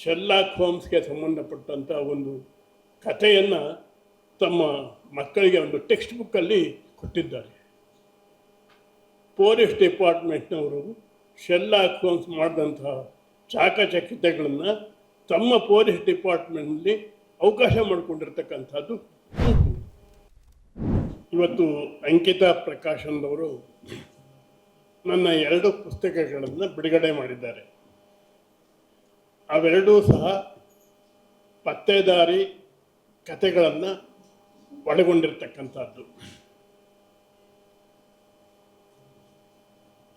Sherlock ಹೋಮ್ಸ್ಗೆ ಸಂಬಂಧಪಟ್ಟಂಥ ಒಂದು ಕಥೆಯನ್ನು ತಮ್ಮ ಮಕ್ಕಳಿಗೆ ಒಂದು ಟೆಕ್ಸ್ಟ್ ಬುಕ್ಕಲ್ಲಿ ಕೊಟ್ಟಿದ್ದಾರೆ ಪೊಲೀಸ್ ಡಿಪಾರ್ಟ್ಮೆಂಟ್ನವರು ಶೆಲ್ಲಾಕ್ ಹೋಮ್ಸ್ ಮಾಡಿದಂತಹ ಚಾಕಚಕ್ಯತೆಗಳನ್ನು ತಮ್ಮ ಪೊಲೀಸ್ ಡಿಪಾರ್ಟ್ಮೆಂಟ್ನಲ್ಲಿ ಅವಕಾಶ ಮಾಡಿಕೊಂಡಿರ್ತಕ್ಕಂಥದ್ದು. ಇವತ್ತು ಅಂಕಿತಾ ಪ್ರಕಾಶನ್ದವರು ನನ್ನ ಎರಡು ಪುಸ್ತಕಗಳನ್ನು ಬಿಡುಗಡೆ ಮಾಡಿದ್ದಾರೆ ಅವೆರಡೂ ಸಹ ಪತ್ತೆದಾರಿ ಕಥೆಗಳನ್ನು ಒಳಗೊಂಡಿರ್ತಕ್ಕಂಥದ್ದು.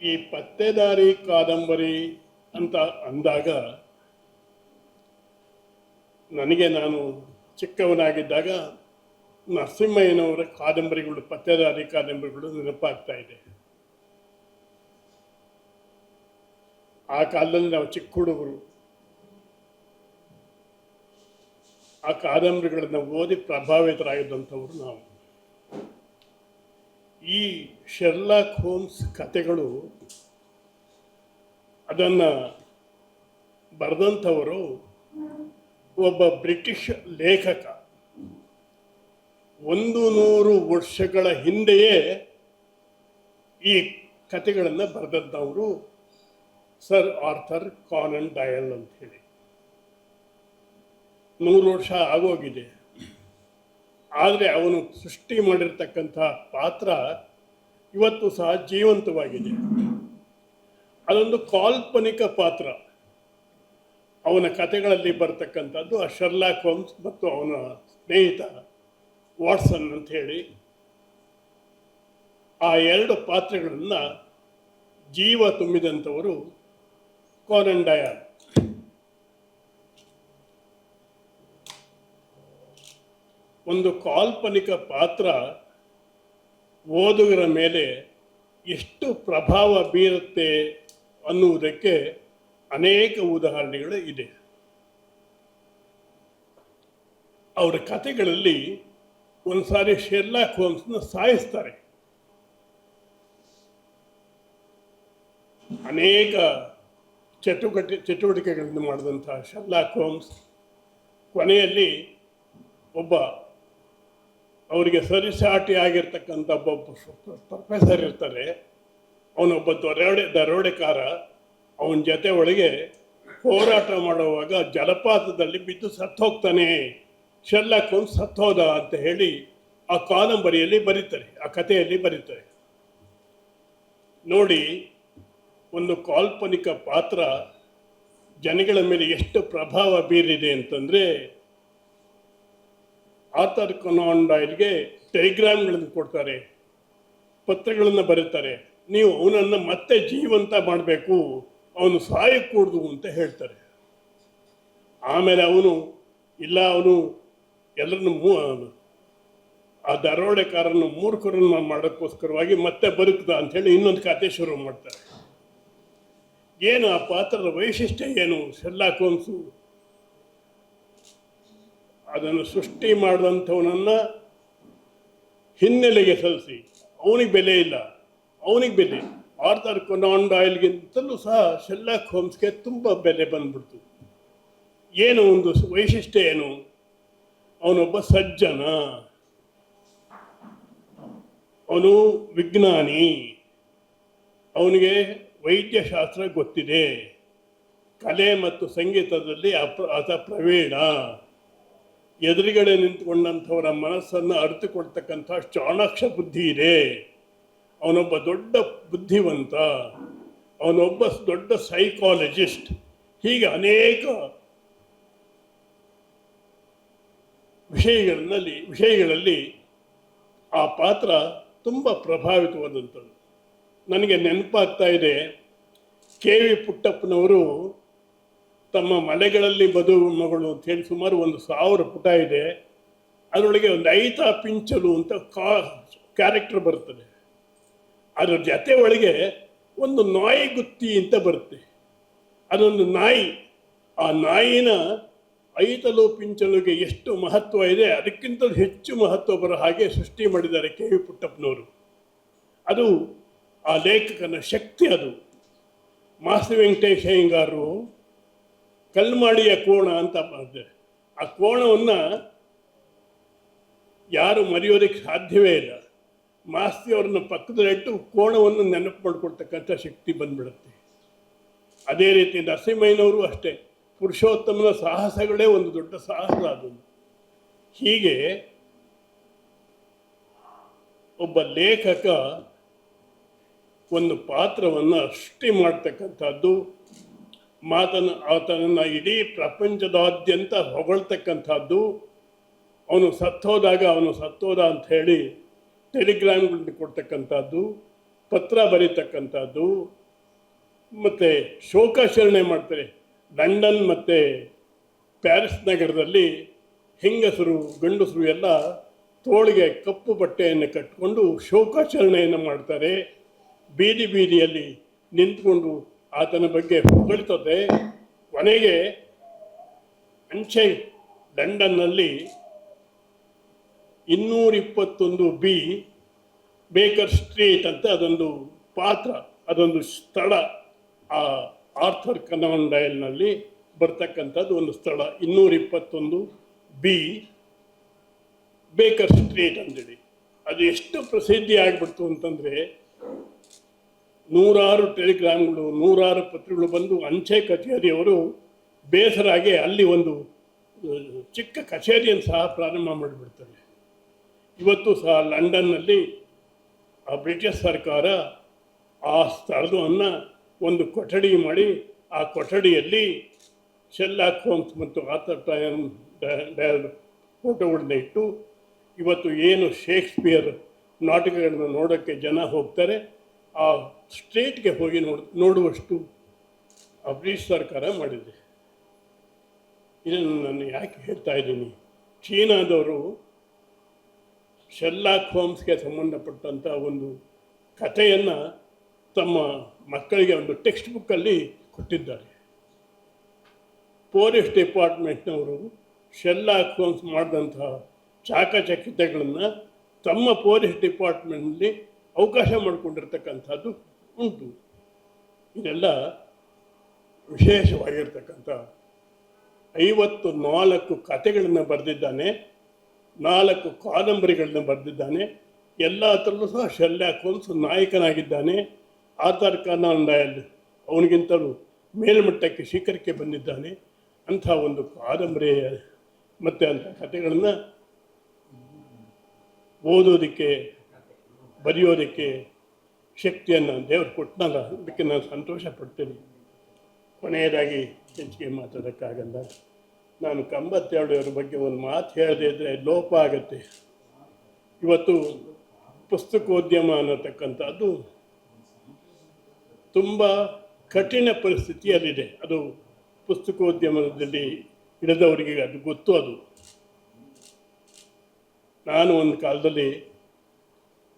ಈ ಪತ್ತೆದಾರಿ ಕಾದಂಬರಿ ಅಂತ ಅಂದಾಗ ನನಗೆ ನಾನು ಚಿಕ್ಕವನಾಗಿದ್ದಾಗ ನರಸಿಂಹಯ್ಯನವರ ಕಾದಂಬರಿಗಳು, ಪತ್ತೆದಾರಿ ಕಾದಂಬರಿಗಳು ನೆನಪಾಗ್ತಾ ಇದೆ. ಆ ಕಾಲದಲ್ಲಿ ನಾವು ಚಿಕ್ಕ ಹುಡುಗರು. ಆ ಕಾದಂಬರಿಗಳನ್ನು ಓದಿ ಪ್ರಭಾವಿತರಾಗಿದ್ದಂಥವ್ರು ನಾವು. ಈ ಶೆರ್ಲಾಕ್ ಹೋಮ್ಸ್ ಕಥೆಗಳು ಅದನ್ನು ಬರೆದಂಥವರು ಒಬ್ಬ ಬ್ರಿಟಿಷ್ ಲೇಖಕ. ಒಂದು ನೂರು ವರ್ಷಗಳ ಹಿಂದೆಯೇ ಈ ಕಥೆಗಳನ್ನು ಬರೆದಂಥವರು ಸರ್ ಆರ್ಥರ್ ಕಾನನ್ ಡಯಲ್ ಅಂತ ಹೇಳಿ ನೂರು ವರ್ಷ ಆಗೋಗಿದೆ. ಆದರೆ ಅವನು ಸೃಷ್ಟಿ ಮಾಡಿರ್ತಕ್ಕಂಥ ಪಾತ್ರ ಇವತ್ತು ಸಹ ಜೀವಂತವಾಗಿದೆ. ಅದೊಂದು ಕಾಲ್ಪನಿಕ ಪಾತ್ರ. ಅವನ ಕಥೆಗಳಲ್ಲಿ ಬರ್ತಕ್ಕಂಥದ್ದು ಆ ಶರ್ಲಾಕ್ ಹೋಮ್ಸ್ ಮತ್ತು ಅವನ ಸ್ನೇಹಿತ ವಾಟ್ಸನ್ ಅಂತ ಹೇಳಿ. ಆ ಎರಡು ಪಾತ್ರಗಳನ್ನು ಜೀವ ತುಂಬಿದಂಥವರು ಡಯಾಲ್ ಒಂದು ಕಾಲ್ಪನಿಕ ಪಾತ್ರ ಓದುಗರ ಮೇಲೆ ಎಷ್ಟು ಪ್ರಭಾವ ಬೀರುತ್ತೆ ಅನ್ನುವುದಕ್ಕೆ ಅನೇಕ ಉದಾಹರಣೆಗಳು ಇದೆ. ಅವರ ಕಥೆಗಳಲ್ಲಿ ಒಂದ್ಸಾರಿ ಶೆರ್ಲಾಕ್ ಹೋಮ್ಸ್ನ ಸಾಯಿಸ್ತಾರೆ. ಅನೇಕ ಚಟುವಟಿ ಚಟುವಟಿಕೆಗಳನ್ನು ಮಾಡಿದಂತಹ ಶರ್ಲಾಕ್ ಹೋಮ್ಸ್ ಕೊನೆಯಲ್ಲಿ ಒಬ್ಬ ಅವರಿಗೆ ಸರಿಸಾಟಿ ಆಗಿರ್ತಕ್ಕಂಥ ಒಬ್ಬ ಪ್ರೊಫೆಸರ್ ಇರ್ತಾರೆ. ಅವನೊಬ್ಬ ದರೋಡೆ ದರೋಡೆಕಾರ. ಅವನ ಜೊತೆ ಒಳಗೆ ಹೋರಾಟ ಮಾಡುವಾಗ ಜಲಪಾತದಲ್ಲಿ ಬಿದ್ದು ಸತ್ತೋಗ್ತಾನೆ ಹೋಮ್ಸ್ ಸತ್ತೋದ ಅಂತ ಹೇಳಿ ಆ ಕಾದಂಬರಿಯಲ್ಲಿ ಬರೀತಾರೆ, ಆ ಕಥೆಯಲ್ಲಿ ಬರೀತಾರೆ. ನೋಡಿ, ಒಂದು ಕಾಲ್ಪನಿಕ ಪಾತ್ರ ಜನಗಳ ಮೇಲೆ ಎಷ್ಟು ಪ್ರಭಾವ ಬೀರಿದೆ ಅಂತಂದರೆ ಕೊನಾನ್ ಡಾಯ್ಲ್ಗೆ ಟೆಲಿಗ್ರಾಮ್ಗಳನ್ನು ಕೊಡ್ತಾರೆ, ಪತ್ರಗಳನ್ನು ಬರೀತಾರೆ. ನೀವು ಅವನನ್ನು ಮತ್ತೆ ಜೀವಂತ ಮಾಡಬೇಕು, ಅವನು ಸಾಯಕೂಡ್ದು ಅಂತ ಹೇಳ್ತಾರೆ. ಆಮೇಲೆ ಅವನು, ಇಲ್ಲ ಅವನು ಎಲ್ಲರನ್ನು ಮೂ, ಆ ದರೋಡೆಕಾರನ್ನು ಮೂರ್ಖರನ್ನು ಮಾಡೋಕ್ಕೋಸ್ಕರವಾಗಿ ಮತ್ತೆ ಬದುಕ್ದ ಅಂಥೇಳಿ ಇನ್ನೊಂದು ಕತೆ ಶುರು ಮಾಡ್ತಾರೆ. ಏನು ಆ ಪಾತ್ರದ ವೈಶಿಷ್ಟ್ಯ ಏನು? ಶೆಲ್ಲಾ ಹೋಮ್ಸು ಅದನ್ನು ಸೃಷ್ಟಿ ಮಾಡಿದಂಥವನನ್ನ ಹಿನ್ನೆಲೆಗೆ ಸಲ್ಲಿಸಿ ಅವನಿಗೆ ಬೆಲೆ ಇಲ್ಲ. ಅವನಿಗೆ ಬೆಲೆ. ಆರ್ಥರ್ ಕೊನಾನ್ ಡಾಯಿಲ್ಗಿಂತಲೂ ಸಹ ಶೆಲ್ಲಾಕ್ ಹೋಮ್ಸ್ಗೆ ತುಂಬ ಬೆಲೆ ಬಂದ್ಬಿಡ್ತು. ಏನು ಒಂದು ವೈಶಿಷ್ಟ್ಯ ಏನು? ಅವನೊಬ್ಬ ಸಜ್ಜನ. ಅವನು ವಿಜ್ಞಾನಿ. ಅವನಿಗೆ ವೈದ್ಯಶಾಸ್ತ್ರ ಗೊತ್ತಿದೆ. ಕಲೆ ಮತ್ತು ಸಂಗೀತದಲ್ಲಿ ಅಪ್ರ, ಆತ ಪ್ರವೀಣ. ಎದುರುಗಡೆ ನಿಂತ್ಕೊಂಡಂಥವರ ಮನಸ್ಸನ್ನು ಅರಿತುಕೊಳ್ತಕ್ಕಂಥ ಚಾಣಾಕ್ಷ ಬುದ್ಧಿ ಇದೆ. ಅವನೊಬ್ಬ ದೊಡ್ಡ ಬುದ್ಧಿವಂತ, ಅವನೊಬ್ಬ ದೊಡ್ಡ ಸೈಕಾಲಜಿಸ್ಟ್ ಹೀಗೆ ಅನೇಕ ವಿಷಯಗಳಲ್ಲಿ ವಿಷಯಗಳಲ್ಲಿ ಆ ಪಾತ್ರ ತುಂಬ ಪ್ರಭಾವಿತವಾದಂಥದ್ದು. ನನಗೆ ನೆನಪಾಗ್ತಾ ಇದೆ, ಕೆ ವಿ ಪುಟ್ಟಪ್ಪನವರು ತಮ್ಮ ಮಲೆಗಳಲ್ಲಿ ಬದು ಮಗಳು ಅಂತ ಹೇಳಿ ಸುಮಾರು ಒಂದು ಸಾವಿರ ಪುಟ ಇದೆ. ಅದರೊಳಗೆ ಒಂದು ಐತಾ ಪಿಂಚಲು ಅಂತ ಕಾ ಕ್ಯಾರೆಕ್ಟರ್ ಬರ್ತದೆ. ಅದರ ಜೊತೆ ಒಳಗೆ ಒಂದು ನಾಯಿ ಗುತ್ತಿ ಅಂತ ಬರುತ್ತೆ. ಅದೊಂದು ನಾಯಿ. ಆ ನಾಯಿನ ಐತಲು ಪಿಂಚಲುಗೆ ಎಷ್ಟು ಮಹತ್ವ ಇದೆ ಅದಕ್ಕಿಂತ ಹೆಚ್ಚು ಮಹತ್ವ ಬರೋ ಹಾಗೆ ಸೃಷ್ಟಿ ಮಾಡಿದ್ದಾರೆ ಕೆ ವಿ ಪುಟ್ಟಪ್ಪನವರು. ಅದು ಆ ಲೇಖಕನ ಶಕ್ತಿ ಅದು. ಮಾಸ್ತಿ ವೆಂಕಟೇಶ ಅಯ್ಯಂಗಾರರು ಕಲ್ಮಾಡಿಯ ಕೋಣ ಅಂತ ಮಾಡಿದೆ ಆ ಕೋಣವನ್ನು ಯಾರು ಮರೆಯೋದಕ್ಕೆ ಸಾಧ್ಯವೇ ಇಲ್ಲ. ಮಾಸ್ತಿ ಅವ್ರನ್ನ ಪಕ್ಕದಲ್ಲಿಟ್ಟು ಕೋಣವನ್ನು ನೆನಪು ಮಾಡಿಕೊಡ್ತಕ್ಕಂಥ ಶಕ್ತಿ ಬಂದ್ಬಿಡುತ್ತೆ. ಅದೇ ರೀತಿ ನರಸಿಂಹಯ್ಯನವರು ಅಷ್ಟೇ, ಪುರುಷೋತ್ತಮನ ಸಾಹಸಗಳೇ ಒಂದು ದೊಡ್ಡ ಸಾಹಸ ಅದು. ಹೀಗೆ ಒಬ್ಬ ಲೇಖಕ ಒಂದು ಪಾತ್ರವನ್ನು ಸೃಷ್ಟಿ ಮಾಡ್ತಕ್ಕಂಥದ್ದು ಮಾತನ ಆತನನ್ನು ಇಡೀ ಪ್ರಪಂಚದಾದ್ಯಂತ ಹೊಗಳ್ತಕ್ಕಂಥದ್ದು, ಅವನು ಸತ್ತೋದಾಗ ಅವನು ಸತ್ತೋದ ಅಂತ ಹೇಳಿ ಟೆಲಿಗ್ರಾಮ್ಗಳನ್ನ ಕೊಡ್ತಕ್ಕಂಥದ್ದು, ಪತ್ರ ಬರೀತಕ್ಕಂಥದ್ದು, ಮತ್ತು ಶೋಕಾಚರಣೆ ಮಾಡ್ತಾರೆ. ಲಂಡನ್ ಮತ್ತು ಪ್ಯಾರಿಸ್ ನಗರದಲ್ಲಿ ಹೆಂಗಸರು, ಗಂಡಸರು ಎಲ್ಲ ತೋಳಿಗೆ ಕಪ್ಪು ಬಟ್ಟೆಯನ್ನು ಕಟ್ಟಿಕೊಂಡು ಶೋಕಾಚರಣೆಯನ್ನು ಮಾಡ್ತಾರೆ. ಬೀದಿ ಬೀದಿಯಲ್ಲಿ ನಿಂತ್ಕೊಂಡು ಆತನ ಬಗ್ಗೆ ಹೊಗಳಿತದೆ. ಕೊನೆಗೆ ಅಂಚೆ ಲಂಡನ್ನಲ್ಲಿ ಇನ್ನೂರಿಪ್ಪತ್ತೊಂದು ಬಿ ಬೇಕರ್ ಸ್ಟ್ರೀಟ್ ಅಂತ ಅದೊಂದು ಪಾತ್ರ, ಅದೊಂದು ಸ್ಥಳ ಆ ಆರ್ಥರ್ ಕನವನ್ ಡಯಲ್ನಲ್ಲಿ ಬರ್ತಕ್ಕಂಥದ್ದು ಒಂದು ಸ್ಥಳ ಇನ್ನೂರ ಇಪ್ಪತ್ತೊಂದು ಬಿ ಬೇಕರ್ ಸ್ಟ್ರೀಟ್ ಅಂತೇಳಿ ಅದು ಎಷ್ಟು ಪ್ರಸಿದ್ಧಿ ಆಗ್ಬಿಡ್ತು ಅಂತಂದರೆ ನೂರಾರು ಟೆಲಿಗ್ರಾಮ್ಗಳು, ನೂರಾರು ಪತ್ರಗಳು ಬಂದು ಅಂಚೆ ಕಚೇರಿಯವರು ಬೇಸರಾಗಿ ಅಲ್ಲಿ ಒಂದು ಚಿಕ್ಕ ಕಚೇರಿಯನ್ನು ಸಹ ಪ್ರಾರಂಭ ಮಾಡಿಬಿಡ್ತಾರೆ. ಇವತ್ತು ಸಹ ಲಂಡನ್ನಲ್ಲಿ ಆ ಬ್ರಿಟಿಷ್ ಸರ್ಕಾರ ಆ ಸ್ಥಳವನ್ನು ಒಂದು ಕೊಠಡಿ ಮಾಡಿ, ಆ ಕೊಠಡಿಯಲ್ಲಿ ಶೆಲ್ಲಾಕ್ ಹೋಮ್ಸ್ ಮತ್ತು ಆತರ್ ಡಯಲ್ ಫೋಟೋಗಳನ್ನ ಇಟ್ಟು, ಇವತ್ತು ಏನು ಶೇಕ್ಸ್ಪಿಯರ್ ನಾಟಕಗಳನ್ನು ನೋಡೋಕ್ಕೆ ಜನ ಹೋಗ್ತಾರೆ ಆ ಸ್ಟೇಟ್ಗೆ ಹೋಗಿ ನೋಡಿ, ನೋಡುವಷ್ಟು ಆ ಬ್ರಿಟಿಷ್ ಸರ್ಕಾರ ಮಾಡಿದೆ. ಇದನ್ನು ನಾನು ಯಾಕೆ ಹೇಳ್ತಾ ಇದ್ದೀನಿ? ಚೀನಾದವರು ಶೆಲ್ಲಾಕ್ ಹೋಮ್ಸ್ಗೆ ಸಂಬಂಧಪಟ್ಟಂಥ ಒಂದು ಕಥೆಯನ್ನು ತಮ್ಮ ಮಕ್ಕಳಿಗೆ ಒಂದು ಟೆಕ್ಸ್ಟ್ ಬುಕ್ಕಲ್ಲಿ ಕೊಟ್ಟಿದ್ದಾರೆ. ಪೊಲೀಸ್ ಡಿಪಾರ್ಟ್ಮೆಂಟ್ನವರು ಶೆಲ್ಲಾಕ್ ಹೋಮ್ಸ್ ಮಾಡಿದಂತಹ ಚಾಕಚಕ್ಯತೆಗಳನ್ನು ತಮ್ಮ ಪೊಲೀಸ್ ಡಿಪಾರ್ಟ್ಮೆಂಟ್ನಲ್ಲಿ ಅವಕಾಶ ಮಾಡಿಕೊಂಡಿರ್ತಕ್ಕಂಥದ್ದು ಉಂಟು. ಇದೆಲ್ಲ ವಿಶೇಷವಾಗಿರ್ತಕ್ಕಂಥ ಐವತ್ತು ನಾಲ್ಕು ಕಥೆಗಳನ್ನು ಬರೆದಿದ್ದಾನೆ, ನಾಲ್ಕು ಕಾದಂಬರಿಗಳನ್ನ ಬರೆದಿದ್ದಾನೆ ಎಲ್ಲ ಹತ್ರಲ್ಲೂ ಸಹ ಶೆಲ್ಲಾಕ್ ಹೋಮ್ಸ್ ನಾಯಕನಾಗಿದ್ದಾನೆ. ಕನಾನ್ ಡಯಲ್ ಅವನಿಗಿಂತಲೂ ಮೇಲ್ಮಟ್ಟಕ್ಕೆ ಶಿಖರಕ್ಕೆ ಬಂದಿದ್ದಾನೆ. ಅಂಥ ಒಂದು ಕಾದಂಬರಿ ಮತ್ತು ಅಂಥ ಕಥೆಗಳನ್ನು ಓದೋದಕ್ಕೆ ಬರೆಯೋದಕ್ಕೆ ಶಕ್ತಿಯನ್ನು ದೇವರು ಕೊಟ್ಟನಲ್ಲ, ಅದಕ್ಕೆ ನಾನು ಸಂತೋಷ ಪಡ್ತೀನಿ. ಕೊನೆಯದಾಗಿ ಹೆಚ್ಚಿಗೆ ಮಾತಾಡೋಕ್ಕಾಗಲ್ಲ. ನಾನು ಕಂಬತ್ತೆರಡರ ಬಗ್ಗೆ ಒಂದು ಮಾತು ಹೇಳದೇ ಇದ್ದರೆ ಲೋಪ ಆಗುತ್ತೆ. ಇವತ್ತು ಪುಸ್ತಕೋದ್ಯಮ ಅನ್ನತಕ್ಕಂಥದ್ದು ತುಂಬ ಕಠಿಣ ಪರಿಸ್ಥಿತಿಯಲ್ಲಿದೆ. ಅದು ಪುಸ್ತಕೋದ್ಯಮದಲ್ಲಿ ಹಿಡಿದವರಿಗೆ ಅದು ಗೊತ್ತು ಅದು. ನಾನು ಒಂದು ಕಾಲದಲ್ಲಿ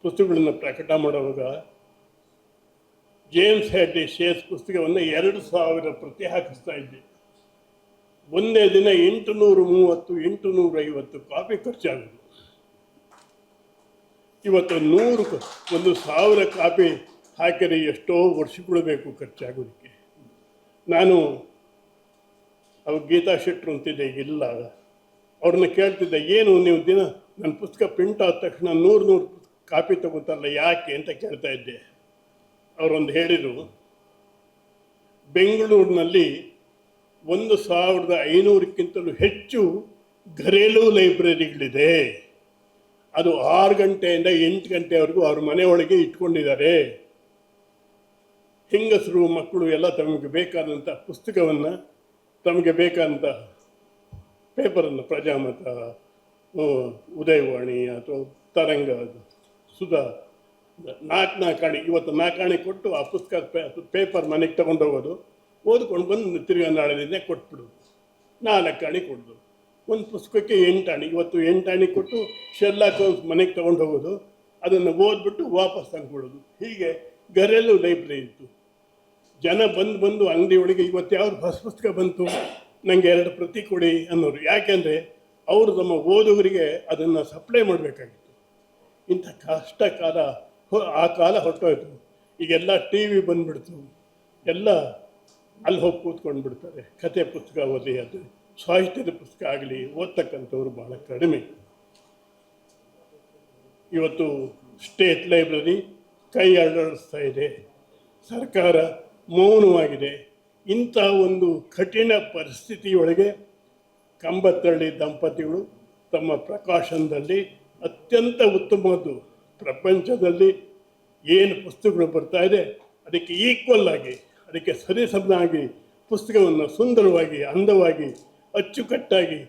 ಪುಸ್ತಕಗಳನ್ನು ಪ್ರಕಟ ಮಾಡುವಾಗ ಜೇಮ್ಸ್ ಹೆಡ್ಡಿ ಶೇಸ್ ಪುಸ್ತಕವನ್ನು ಎರಡು ಸಾವಿರ ಪ್ರತಿ ಹಾಕಿಸ್ತಾ ಇದ್ದೆ. ಒಂದೇ ದಿನ ಎಂಟು ನೂರು ಮೂವತ್ತು ಎಂಟು ನೂರ ಐವತ್ತು ಕಾಪಿ ಖರ್ಚಾಗೋದು ಇವತ್ತು ನೂರು ಒಂದು ಸಾವಿರ ಕಾಪಿ ಹಾಕಿದರೆ ಎಷ್ಟೋ ವರ್ಷಗಳು ಬೇಕು ಖರ್ಚಾಗೋದಕ್ಕೆ ನಾನು ಅವ ಗೀತಾ ಶೆಟ್ಟರು ಅಂತಿದ್ದೆ, ಇಲ್ಲ. ಅವ್ರನ್ನ ಕೇಳ್ತಿದ್ದೆ, ಏನು ನೀವು ದಿನ, ನನ್ನ ಪುಸ್ತಕ ಪ್ರಿಂಟ್ ಆದ ತಕ್ಷಣ ನೂರು ನೂರು ಕಾಪಿ ತಗೋತಾರಲ್ಲ ಯಾಕೆ ಅಂತ ಕೇಳ್ತಾ ಇದ್ದೆ. ಅವರೊಂದು ಹೇಳಿದರು, ಬೆಂಗಳೂರಿನಲ್ಲಿ ಒಂದು ಸಾವಿರದ ಐನೂರಕ್ಕಿಂತಲೂ ಹೆಚ್ಚು ಘರೇಲು ಲೈಬ್ರರಿಗಳಿದೆ. ಅದು ಆರು ಗಂಟೆಯಿಂದ ಎಂಟು ಗಂಟೆವರೆಗೂ ಅವ್ರ ಮನೆಯೊಳಗೆ ಇಟ್ಕೊಂಡಿದ್ದಾರೆ. ಹೆಂಗಸರು, ಮಕ್ಕಳು ಎಲ್ಲ ತಮಗೆ ಬೇಕಾದಂಥ ಪುಸ್ತಕವನ್ನು, ತಮಗೆ ಬೇಕಾದಂಥ ಪೇಪರನ್ನು ಪ್ರಜಾಮತ ಉದಯವಾಣಿ ಅಥವಾ ತರಂಗ ಸುಧಾ ನಾಲ್ಕು ನಾಕಾಣಿ ಇವತ್ತು ನಾಕಾಣಿ ಕೊಟ್ಟು ಆ ಪುಸ್ತಕ ಪೇಪರ್ ಮನೆಗೆ ತಗೊಂಡು ಹೋಗೋದು. ಓದ್ಕೊಂಡು ಬಂದು ತಿರ್ಗಾ ನಾಳೆ ಕೊಟ್ಬಿಡು. ನಾಲ್ಕು ಅಣಿ ಕೊಡೋದು. ಒಂದು ಪುಸ್ತಕಕ್ಕೆ ಎಂಟು ಅಣಿ ಇವತ್ತು ಎಂಟು ಅಣಿ ಕೊಟ್ಟು ಶೆಲ್ಲಾಕ್ ಮನೆಗೆ ತಗೊಂಡು ಹೋಗೋದು. ಅದನ್ನು ಓದ್ಬಿಟ್ಟು ವಾಪಸ್ ತಂದ್ಕೊಡೋದು ಹೀಗೆ ಗರೆಲ್ಲೂ ಲೈಬ್ರರಿ ಇತ್ತು. ಜನ ಬಂದು ಬಂದು ಅಂಗಡಿ ಒಳಗೆ ಇವತ್ತು ಯಾವ್ದು ಹೊಸ ಪುಸ್ತಕ ಬಂತು? ನನಗೆ ಎರಡು ಪ್ರತಿ ಕೊಡಿ ಅನ್ನೋರು. ಯಾಕೆಂದರೆ ಅವರು ತಮ್ಮ ಓದುಗರಿಗೆ ಅದನ್ನು ಸಪ್ಲೈ ಮಾಡಬೇಕಾಗಿತ್ತು. ಇಂಥ ಕಷ್ಟ ಕಾಲ ಆ ಕಾಲ ಹೊರಟೋಯ್ತು. ಈಗೆಲ್ಲ ಟಿ ವಿ ಬಂದ್ಬಿಡ್ತು. ಎಲ್ಲ ಅಲ್ಲಿ ಹೋಗಿ ಕೂತ್ಕೊಂಡು ಬಿಡ್ತಾರೆ ಕತೆ ಪುಸ್ತಕ ಓದಿ ಅದು. ಸಾಹಿತ್ಯದ ಪುಸ್ತಕ ಆಗಲಿ, ಓದ್ತಕ್ಕಂಥವ್ರು ಭಾಳ ಕಡಿಮೆ. ಇವತ್ತು ಸ್ಟೇಟ್ ಲೈಬ್ರರಿ ಕೈ ಅಲ್ಲಾಡಿಸ್ತಾ ಇದೆ. ಸರ್ಕಾರ ಮೌನವಾಗಿದೆ. ಇಂಥ ಒಂದು ಕಠಿಣ ಪರಿಸ್ಥಿತಿಯೊಳಗೆ ಕಂಬತ್ತಳ್ಳಿ ದಂಪತಿಗಳು ತಮ್ಮ ಪ್ರಕಾಶನದಲ್ಲಿ ಅತ್ಯಂತ ಉತ್ತಮವಾದ್ದು ಪ್ರಪಂಚದಲ್ಲಿ ಏನು ಪುಸ್ತಕಗಳು ಬರ್ತಾ ಇದೆ, ಅದಕ್ಕೆ ಈಕ್ವಲ್ ಆಗಿ, ಅದಕ್ಕೆ ಸರಿಸಮನಾಗಿ ಪುಸ್ತಕವನ್ನು ಸುಂದರವಾಗಿ, ಅಂದವಾಗಿ, ಅಚ್ಚುಕಟ್ಟಾಗಿ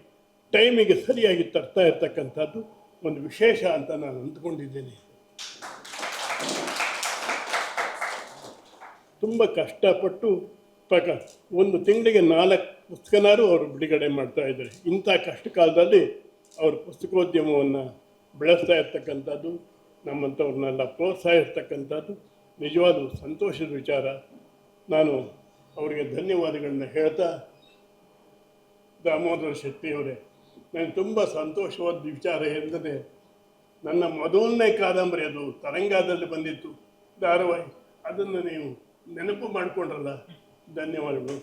ಟೈಮಿಗೆ ಸರಿಯಾಗಿ ತರ್ತಾ ಇರ್ತಕ್ಕಂಥದ್ದು ಒಂದು ವಿಶೇಷ ಅಂತ ನಾನು ಅಂದ್ಕೊಂಡಿದ್ದೇನೆ. ತುಂಬ ಕಷ್ಟಪಟ್ಟು ಪ್ರಕ, ಒಂದು ತಿಂಗಳಿಗೆ ನಾಲ್ಕು ಪುಸ್ತಕನಾರು ಅವರು ಬಿಡುಗಡೆ ಮಾಡ್ತಾ ಇದ್ದಾರೆ. ಇಂಥ ಕಷ್ಟ ಕಾಲದಲ್ಲಿ ಅವರು ಪುಸ್ತಕೋದ್ಯಮವನ್ನು ಬೆಳೆಸ್ತಾ ಇರ್ತಕ್ಕಂಥದ್ದು ನಮ್ಮಂಥವ್ರನ್ನೆಲ್ಲ ಪ್ರೋತ್ಸಾಹಿಸ್ತಕ್ಕಂಥದ್ದು ನಿಜವಾದ ಸಂತೋಷದ ವಿಚಾರ. ನಾನು ಅವರಿಗೆ ಧನ್ಯವಾದಗಳನ್ನ ಹೇಳ್ತಾ, ದಾಮೋದರ ಶೆಟ್ಟಿಯವರೇ ನನಗೆ ತುಂಬ ಸಂತೋಷವಾದ ವಿಚಾರ ಎಂದರೆ, ನನ್ನ ಮೊದಲನೇ ಕಾದಂಬರಿ ಅದು ತರಂಗದಲ್ಲಿ ಬಂದಿತ್ತು. ಧಾರಾವಾಹಿ, ಅದನ್ನು ನೀವು ನೆನಪು ಮಾಡಿಕೊಂಡ್ರಲ್ಲ, ಧನ್ಯವಾದಗಳು.